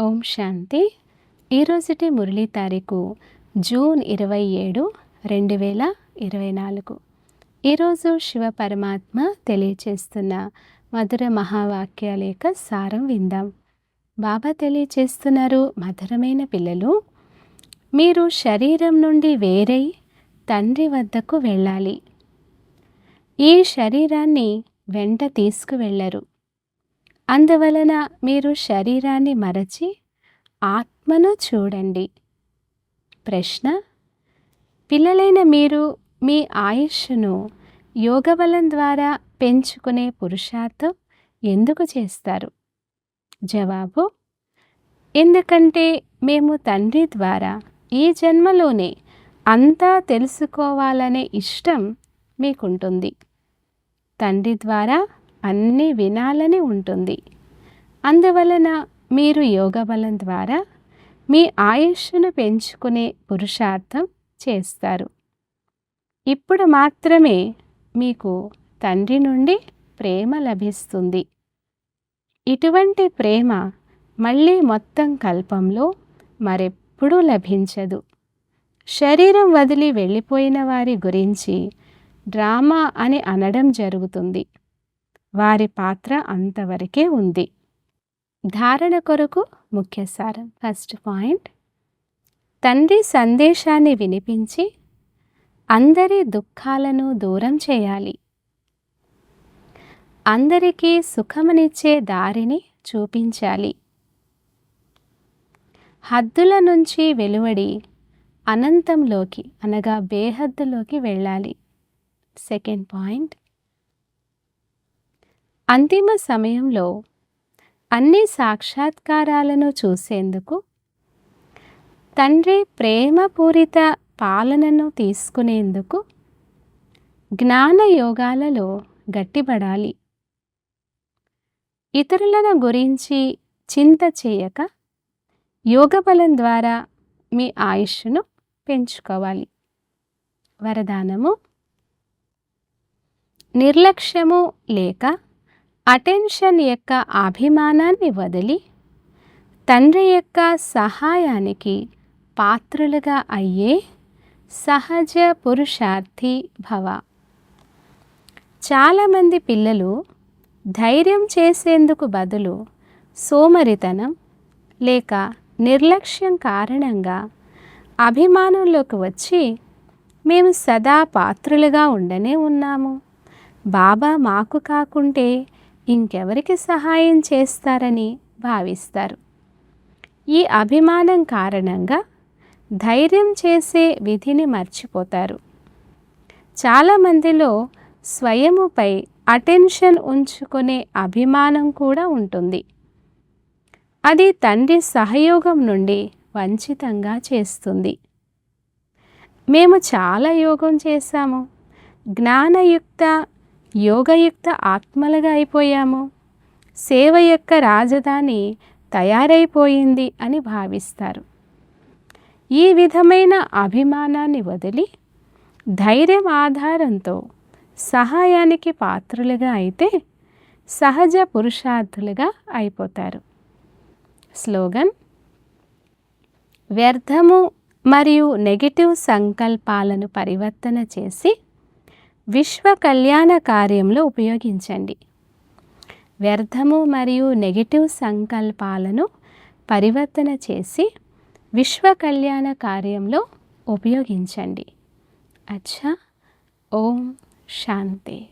ఓం శాంతి. ఈరోజుటి మురళీ తారీఖు జూన్ ఇరవై ఏడు రెండు వేల ఇరవై నాలుగు. ఈరోజు శివ పరమాత్మ తెలియచేస్తున్న మధుర మహావాక్యాల యొక్క సారం విందాం. బాబా తెలియచేస్తున్నారు మధురమైన పిల్లలు మీరు శరీరం నుండి వేరై తండ్రి వద్దకు వెళ్ళాలి. ఈ శరీరాన్ని వెంట తీసుకువెళ్ళరు. అందువలన మీరు శరీరాన్ని మరచి ఆత్మను చూడండి. ప్రశ్న పిల్లలైన మీరు మీ ఆయుష్ను యోగబలం ద్వారా పెంచుకునే పురుషార్థం ఎందుకు చేస్తారు? జవాబు ఎందుకంటే మేము తండ్రి ద్వారా ఈ జన్మలోనే అంతా తెలుసుకోవాలనే ఇష్టం మీకుంటుంది. తండ్రి ద్వారా అన్నీ వినాలని ఉంటుంది. అందువలన మీరు యోగబలం ద్వారా మీ ఆయుష్ను పెంచుకునే పురుషార్థం చేస్తారు. ఇప్పుడు మాత్రమే మీకు తండ్రి నుండి ప్రేమ లభిస్తుంది. ఇటువంటి ప్రేమ మళ్ళీ మొత్తం కల్పంలో మరెప్పుడూ లభించదు. శరీరం వదిలి వెళ్ళిపోయిన వారి గురించి డ్రామా అని అనడం జరుగుతుంది. వారి పాత్ర అంతవరకే ఉంది. ధారణ కొరకు ముఖ్య సారం. First point. తండ్రి సందేశాన్ని వినిపించి అందరి దుఃఖాలను దూరం చేయాలి. అందరికీ సుఖమనిచ్చే దారిని చూపించాలి. హద్దుల నుంచి వెలువడి అనంతంలోకి అనగా బేహద్దులోకి వెళ్ళాలి. Second point. అంతిమ సమయంలో అన్ని సాక్షాత్కారాలను చూసేందుకు తండ్రి ప్రేమపూరిత పాలనను తీసుకునేందుకు జ్ఞాన యోగాలలో గట్టిపడాలి. ఇతరులను గురించి చింత చేయక యోగబలం ద్వారా మీ ఆయుష్ను పెంచుకోవాలి. వరదానము నిర్లక్ష్యము లేక అటెన్షన్ యొక్క అభిమానాన్ని వదిలి తండ్రి యొక్క సహాయానికి పాత్రులుగా అయ్యే సహజ పురుషార్థి భవ. చాలామంది పిల్లలు ధైర్యం చేసేందుకు బదులు సోమరితనం లేక నిర్లక్ష్యం కారణంగా అభిమానంలోకి వచ్చి మేము సదా పాత్రులుగా ఉండనే ఉన్నాము. బాబా మాకు కాకుంటే ఇంకెవరికి సహాయం చేస్తారని భావిస్తారు. ఈ అభిమానం కారణంగా ధైర్యం చేసే విధిని మర్చిపోతారు. చాలామందిలో స్వయముపై అటెన్షన్ ఉంచుకునే అభిమానం కూడా ఉంటుంది. అది తండ్రి సహయోగం నుండి వంచితంగా చేస్తుంది. మేము చాలా యోగం చేశాము. జ్ఞానయుక్త యోగయుక్త ఆత్మలుగా అయిపోయాము. సేవ యొక్క రాజధాని తయారైపోయింది అని భావిస్తారు. ఈ విధమైన అభిమానాన్ని వదిలి ధైర్యం ఆధారంతో సహాయానికి పాత్రులుగా అయితే సహజ పురుషార్థులుగా అయిపోతారు. స్లోగన్ వ్యర్థము మరియు నెగిటివ్ సంకల్పాలను పరివర్తన చేసి విశ్వ కళ్యాణ కార్యంలో ఉపయోగించండి. వ్యర్థము మరియు నెగిటివ్ సంకల్పాలను పరివర్తన చేసి విశ్వ కళ్యాణ కార్యంలో ఉపయోగించండి. అచ్చా ఓం శాంతి.